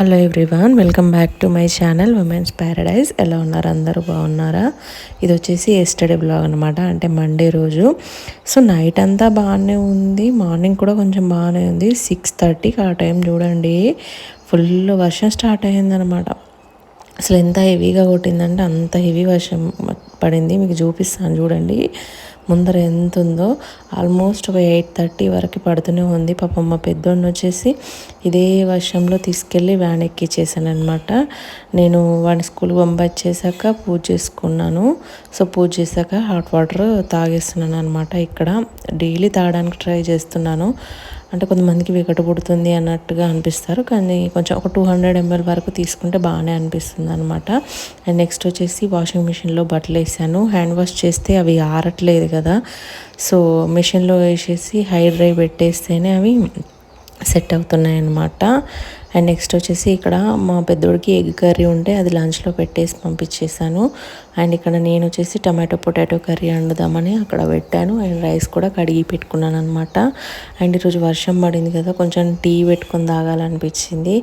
Hello everyone welcome back to my channel women's paradise ఎలా ఉన్నారు? అందరూ బాగున్నారా? ఇది వచ్చేసి ఎస్టర్డే బ్లాగ్ అనమాట అంటే మండే రోజు. సో నైట్ అంతా బాగానే ఉంది. మార్నింగ్ కూడా కొంచెం బాగానే ఉంది. సిక్స్ థర్టీకి ఆ టైం చూడండి. ఫుల్ వర్షం స్టార్ట్ అయ్యిందనమాట అసలు ఎంత హెవీగా కొట్టిందంటే అంత హెవీ వర్షం పడింది. మీకు చూపిస్తాను చూడండి. ముందర ఎంత ఉందో ఆల్మోస్ట్ ఒక ఎయిట్ థర్టీ వరకు పడుతూనే ఉంది. పాపం మా పెద్దోడిని వచ్చేసి ఇదే వర్షంలో తీసుకెళ్ళి వ్యాన్ ఎక్కిచ్చేసాను అనమాట నేను వాడిని స్కూల్ పంపించేసాక పూజ చేసుకున్నాను. సో పూజ చేశాక హాట్ వాటర్ తాగేస్తున్నాను అనమాట ఇక్కడ డైలీ తాగడానికి ట్రై చేస్తున్నాను. అంటే కొంతమందికి వికట పుడుతుంది అన్నట్టుగా అనిపిస్తారు. కానీ కొంచెం ఒక టూ హండ్రెడ్ ఎంఎల్ వరకు తీసుకుంటే బాగానే అనిపిస్తుంది అనమాట అండ్ నెక్స్ట్ వచ్చేసి వాషింగ్ మిషన్లో బట్టలు వేసాను. హ్యాండ్ వాష్ చేస్తే అవి ఆరట్లేదు కదా. సో మిషన్లో వేసేసి హై డ్రై పెట్టేస్తేనే అవి సెట్ అవుతున్నాయి అన్నమాట అండ్ నెక్స్ట్ వచ్చేసి ఇక్కడ మా పెద్దోడికి ఎగ్ కర్రీ ఉంటే అది లంచ్లో పెట్టేసి పంపించేసాను అండ్ ఇక్కడ నేను వచ్చేసి టమాటో పొటాటో కర్రీ వండుదామని అక్కడ పెట్టాను. అండ్ రైస్ కూడా కడిగి పెట్టుకున్నాను అనమాట అండ్ ఈరోజు వర్షం పడింది కదా కొంచెం టీ పెట్టుకొని తాగాలనిపించింది.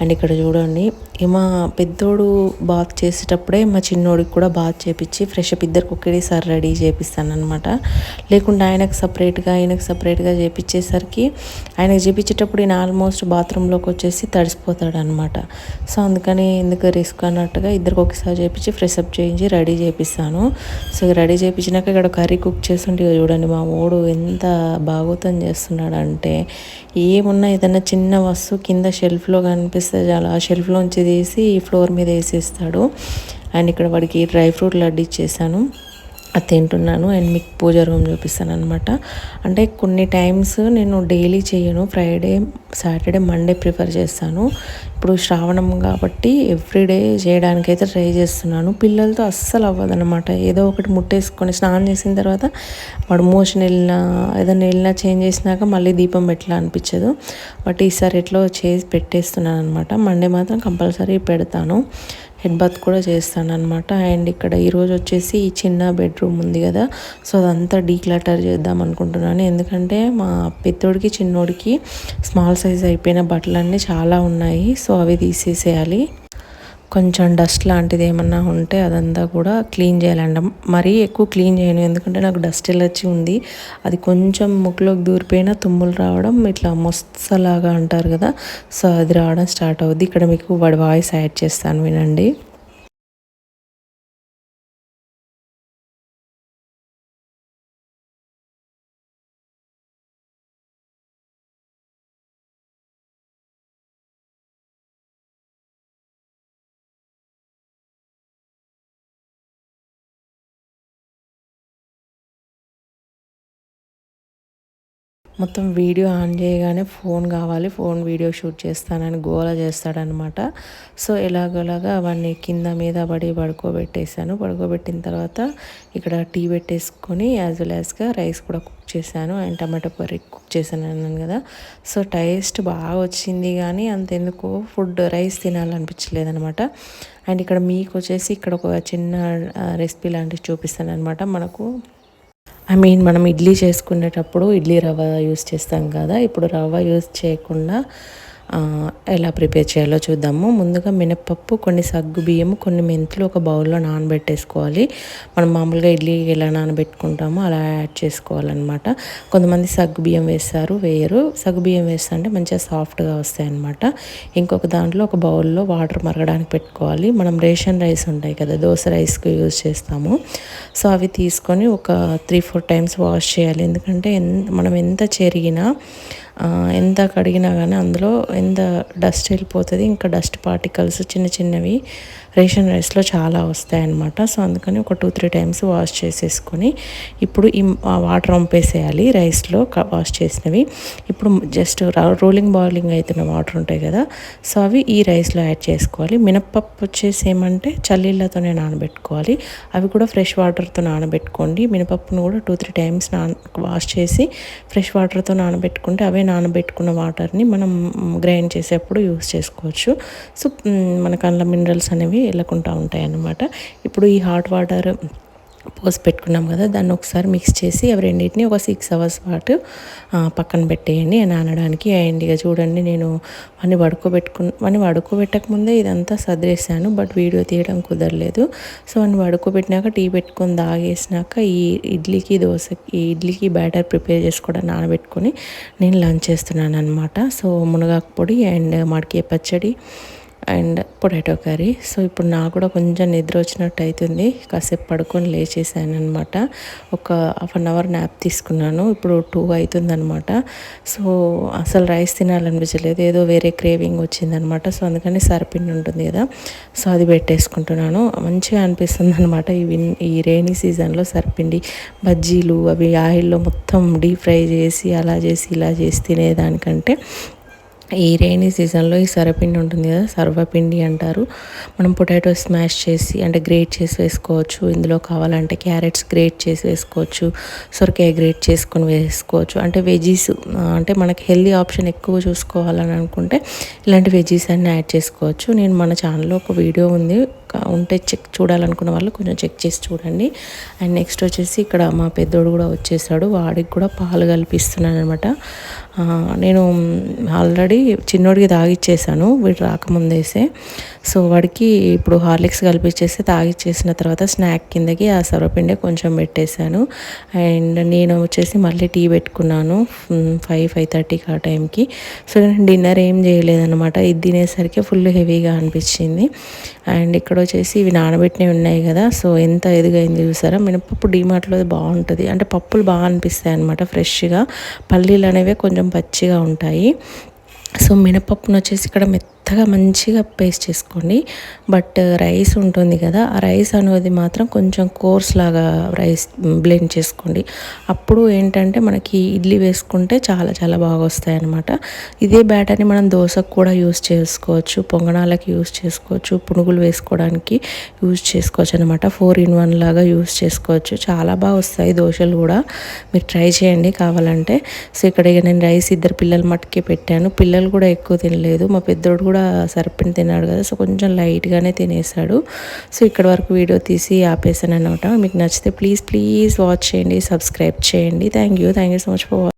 అండ్ ఇక్కడ చూడండి మా పెద్దోడు బాత్ చేసేటప్పుడే మా చిన్నోడికి కూడా బాత్ చేపించి ఫ్రెష్ అప్ ఇద్దరికి ఒకేసారి రెడీ చేపిస్తానమాట లేకుంటే లేకుండా ఆయనకు సపరేట్గా ఆయనకు సపరేట్గా చేపించేసరికి ఆయనకు చేపించేటప్పుడు నేను ఆల్మోస్ట్ బాత్రూంలోకి వచ్చేసి తడిసిపోతాడు అనమాట సో అందుకని ఎందుకు రిస్క్ అన్నట్టుగా ఇద్దరికి ఒకసారి చేపించి ఫ్రెష్ అప్ చేయించి రెడీ చేపిస్తాను. సో రెడీ చేయించినాక ఇక్కడ కర్రీ కుక్ చేస్తుంటే చూడండి మా మూడు ఎంత బాగోతం చేస్తున్నాడు అంటే ఏమున్నా ఏదైనా చిన్న వస్తువు కింద షెల్ఫ్లో కనిపిస్తే చాలా. ఆ షెల్ఫ్లోంచి తీసి ఫ్లోర్ మీద వేసేస్తాడు. అండ్ ఇక్కడ వాడికి డ్రై ఫ్రూట్ లడ్డు ఇచ్చేసాను. అది తింటున్నాను అండ్ మీకు పూజ రూమ్ చూపిస్తాను అనమాట అంటే కొన్ని టైమ్స్ నేను డైలీ చేయను. ఫ్రైడే సాటర్డే మండే ప్రిఫర్ చేస్తాను. ఇప్పుడు శ్రావణం కాబట్టి ఎవ్రీడే చేయడానికైతే ట్రై చేస్తున్నాను. పిల్లలతో అస్సలు అవ్వదనమాట ఏదో ఒకటి ముట్టేసుకొని స్నానం చేసిన తర్వాత వాడు మోషన్ వెళ్ళినా ఏదైనా వెళ్ళినా చేంజ్ చేసినాక మళ్ళీ దీపం ఎట్లా అనిపించదు. బట్ ఈసారి ఎట్లో చేసి పెట్టేస్తున్నాను అనమాట మండే మాత్రం కంపల్సరీ పెడతాను. హెడ్ బాత్ కూడా చేస్తాను అనమాట అండ్ ఇక్కడ ఈరోజు వచ్చేసి ఈ చిన్న బెడ్రూమ్ ఉంది కదా. సో అదంతా డీక్లటర్ చేద్దాం అనుకుంటున్నాను. ఎందుకంటే మా పెద్దోడికి చిన్నోడికి స్మాల్ సైజ్ అయిపోయిన బట్టలన్నీ చాలా ఉన్నాయి. సో అవి తీసేసేయాలి. కొంచెం డస్ట్ లాంటిది ఏమన్నా ఉంటే అదంతా కూడా క్లీన్ చేయాలండి మరీ ఎక్కువ క్లీన్ చేయను ఎందుకంటే నాకు డస్ట్ ఎలర్జీ ఉంది. అది కొంచెం ముక్కులోకి దూరిపోయినా తుమ్ములు రావడం ఇట్లా మొస్తలాగా అంటారు కదా సో అది రావడం స్టార్ట్ అవుద్ది. ఇక్కడ మీకు వాడి వాయిస్ యాడ్ చేస్తాను వినండి. మొత్తం వీడియో ఆన్ చేయగానే ఫోన్ కావాలి ఫోన్ వీడియో షూట్ చేస్తానని గోల చేస్తాడనమాట. సో ఎలాగోలాగా అవన్నీ కింద మీద పడి పడుకోబెట్టేశాను. పడుకోబెట్టిన తర్వాత ఇక్కడ టీ పెట్టేసుకొని యాజ్ వెల్ యాజ్గా రైస్ కూడా కుక్ చేశాను అండ్ టమాటో కర్రీ కుక్ చేశాను అన్నాను కదా. సో టేస్ట్ బాగా వచ్చింది కానీ అంతెందుకు ఫుడ్ రైస్ తినాలనిపించలేదనమాట. అండ్ ఇక్కడ మీకు వచ్చేసి ఇక్కడ ఒక చిన్న రెసిపీ లాంటివి చూపిస్తాను అనమాట మనకు ఐ మీన్ మనం ఇడ్లీ చేసుకునేటప్పుడు ఇడ్లీ రవ్వ యూస్ చేస్తాం కదా ఇప్పుడు రవ్వ యూస్ చేయకుండా ఎలా ప్రిపేర్ చేయాలో చూద్దాము. ముందుగా మినప్పప్పు కొన్ని సగ్గు బియ్యము కొన్ని మెంతులు ఒక బౌల్లో నానబెట్టేసుకోవాలి. మనం మామూలుగా ఇడ్లీ ఎలా నానబెట్టుకుంటామో అలా యాడ్ చేసుకోవాలన్నమాట. కొంతమంది సగ్గు బియ్యం వేస్తారు వేయరు. సగ్గు బియ్యం వేస్తుంటే మంచిగా సాఫ్ట్గా వస్తాయన్నమాట. ఇంకొక దాంట్లో ఒక బౌల్లో వాటర్ మరగడానికి పెట్టుకోవాలి. మనం రేషన్ రైస్ ఉంటాయి కదా దోశ రైస్కి యూజ్ చేస్తాము. సో అవి తీసుకొని ఒక త్రీ ఫోర్ టైమ్స్ వాష్ చేయాలి. ఎందుకంటే మనం ఎంత చెరిగినా ఎంత కడిగినా కానీ అందులో ఎంత డస్ట్ వెళ్ళిపోతుంది ఇంకా డస్ట్ పార్టికల్స్ చిన్న చిన్నవి రేషన్ రైస్లో చాలా వస్తాయన్నమాట. సో అందుకని ఒక టూ త్రీ టైమ్స్ వాష్ చేసేసుకొని ఇప్పుడు ఈ వాటర్ వంపేసేయాలి రైస్లో వాష్ చేసినవి. ఇప్పుడు జస్ట్ రోలింగ్ బాయిలింగ్ అవుతున్న వాటర్ ఉంటాయి కదా సో అవి ఈ రైస్లో యాడ్ చేసుకోవాలి. మినప్పప్పు వచ్చేసి ఏమంటే చల్లీళ్ళతోనే నానబెట్టుకోవాలి. అవి కూడా ఫ్రెష్ వాటర్తో నానబెట్టుకోండి. మినపప్పును కూడా టూ త్రీ టైమ్స్ నాన వాష్ చేసి ఫ్రెష్ వాటర్తో నానబెట్టుకుంటే అవే నానబెట్టుకున్న వాటర్ని మనం గ్రైండ్ చేసేప్పుడు యూస్ చేసుకోవచ్చు. సో మనకు అందులో మినరల్స్ అనేవి వెళ్ళకుండా ఉంటాయి అన్నమాట ఇప్పుడు ఈ హాట్ వాటర్ పోసి పెట్టుకున్నాం కదా దాన్ని ఒకసారి మిక్స్ చేసి అవి రెండింటిని ఒక సిక్స్ అవర్స్ పాటు పక్కన పెట్టేయండి నానడానికి అండ్ ఇక చూడండి నేను వాడిని పడుకోబెట్టుకు వాడిని పడుకోబెట్టక ముందే ఇదంతా సదిరేసాను బట్ వీడియో తీయడం కుదరలేదు. సో వాడిని పడుకోబెట్టినాక టీ పెట్టుకొని దాగేసినాక ఈ ఇడ్లీకి దోశకి ఇడ్లీకి బ్యాటర్ ప్రిపేర్ చేసుకోవడం నానబెట్టుకొని నేను లంచ్ చేస్తున్నాను అనమాట సో మునగాకు పొడి అండ్ మడికే పచ్చడి అండ్ పొటాటో కర్రీ. సో ఇప్పుడు నాకు కూడా కొంచెం నిద్ర వచ్చినట్టు అవుతుంది కాసేపు పడుకొని లేచేసాను అనమాట ఒక హాఫ్ అన్ అవర్ న్యాప్ తీసుకున్నాను. ఇప్పుడు టూ అవుతుందనమాట సో అసలు రైస్ తినాలనిపించలేదు. ఏదో వేరే క్రేవింగ్ వచ్చిందనమాట సో అందుకని సరిపిండి ఉంటుంది కదా. సో అది పెట్టేసుకుంటున్నాను. మంచిగా అనిపిస్తుంది అనమాట ఈ ఈ రైనీ సీజన్లో సరిపిండి. బజ్జీలు అవి ఆయిల్లో మొత్తం డీప్ ఫ్రై చేసి అలా చేసి ఇలా చేసి తినేదానికంటే ఈ రైనీ సీజన్లో ఈ సరపిండి ఉంటుంది కదా సర్వపిండి అంటారు. మనం పొటాటో స్మాష్ చేసి అంటే గ్రేట్ చేసి వేసుకోవచ్చు. ఇందులో కావాలంటే క్యారెట్స్ గ్రేట్ చేసి వేసుకోవచ్చు. సొరకాయ గ్రేట్ చేసుకొని వేసుకోవచ్చు. అంటే వెజీస్ అంటే మనకి హెల్దీ ఆప్షన్ ఎక్కువ చూసుకోవాలని అనుకుంటే ఇలాంటి వెజీస్ అన్నీ యాడ్ చేసుకోవచ్చు. నేను మన ఛానల్లో ఒక వీడియో ఉంది. ఉంటే చెక్ చూడాలనుకున్న వాళ్ళు కొంచెం చెక్ చేసి చూడండి. అండ్ నెక్స్ట్ వచ్చేసి ఇక్కడ మా పెద్దోడు కూడా వచ్చేసాడు. వాడికి కూడా పాలు కల్పిస్తున్నాను అనమాట నేను ఆల్రెడీ చిన్నోడికి తాగిచ్చేసాను వీడు రాకముందేసే. సో వాడికి ఇప్పుడు హార్లిక్స్ కలిపించేసి తాగిచ్చేసిన తర్వాత స్నాక్ కిందకి ఆ సర్వపిండి కొంచెం పెట్టేశాను. అండ్ నేను వచ్చేసి మళ్ళీ టీ పెట్టుకున్నాను ఫైవ్ ఫైవ్ థర్టీకి ఆ టైంకి. సో నేను డిన్నర్ ఏం చేయలేదన్నమాట. ఇది తినేసరికి ఫుల్ హెవీగా అనిపించింది. అండ్ ఇక్కడ వచ్చేసి ఇవి నానబెట్టినవి ఉన్నాయి కదా సో ఎంత ఎదుగైంది చూసారా? మినపప్పు డీమార్ట్లో బాగుంటుంది. అంటే పప్పులు బాగా అనిపిస్తాయి అనమాట ఫ్రెష్గా. పల్లీలు అనేవి కొంచెం పచ్చిగా ఉంటాయి. సో మినపప్పును వచ్చేసి ఇక్కడ మెత్త మెత్తగా మంచిగా పేస్ట్ చేసుకోండి. బట్ రైస్ ఉంటుంది కదా ఆ రైస్ అనేది మాత్రం కొంచెం కోర్స్ లాగా రైస్ బ్లెండ్ చేసుకోండి. అప్పుడు ఏంటంటే మనకి ఇడ్లీ వేసుకుంటే చాలా చాలా బాగా వస్తాయి అనమాట ఇదే బ్యాటర్ని మనం దోశకు కూడా యూస్ చేసుకోవచ్చు పొంగణాలకు యూస్ చేసుకోవచ్చు పునుగులు వేసుకోవడానికి యూస్ చేసుకోవచ్చు అనమాట ఫోర్ ఇన్ వన్ లాగా యూస్ చేసుకోవచ్చు. చాలా బాగా వస్తాయి దోశలు కూడా. మీరు ట్రై చేయండి కావాలంటే. సో ఇక్కడ నేను రైస్ ఇద్దరు పిల్లల మట్టుకే పెట్టాను. పిల్లలు కూడా ఎక్కువ తినలేదు. మా పెద్దోడు కూడా కూడా సరిపిన తిన్నాడు కదా. సో కొంచెం లైట్గానే తినేసాడు. సో ఇక్కడ వరకు వీడియో తీసి ఆపేసాను అనమాట మీకు నచ్చితే ప్లీజ్ ప్లీజ్ వాచ్ చేయండి సబ్స్క్రైబ్ చేయండి. Thank you. Thank you so much for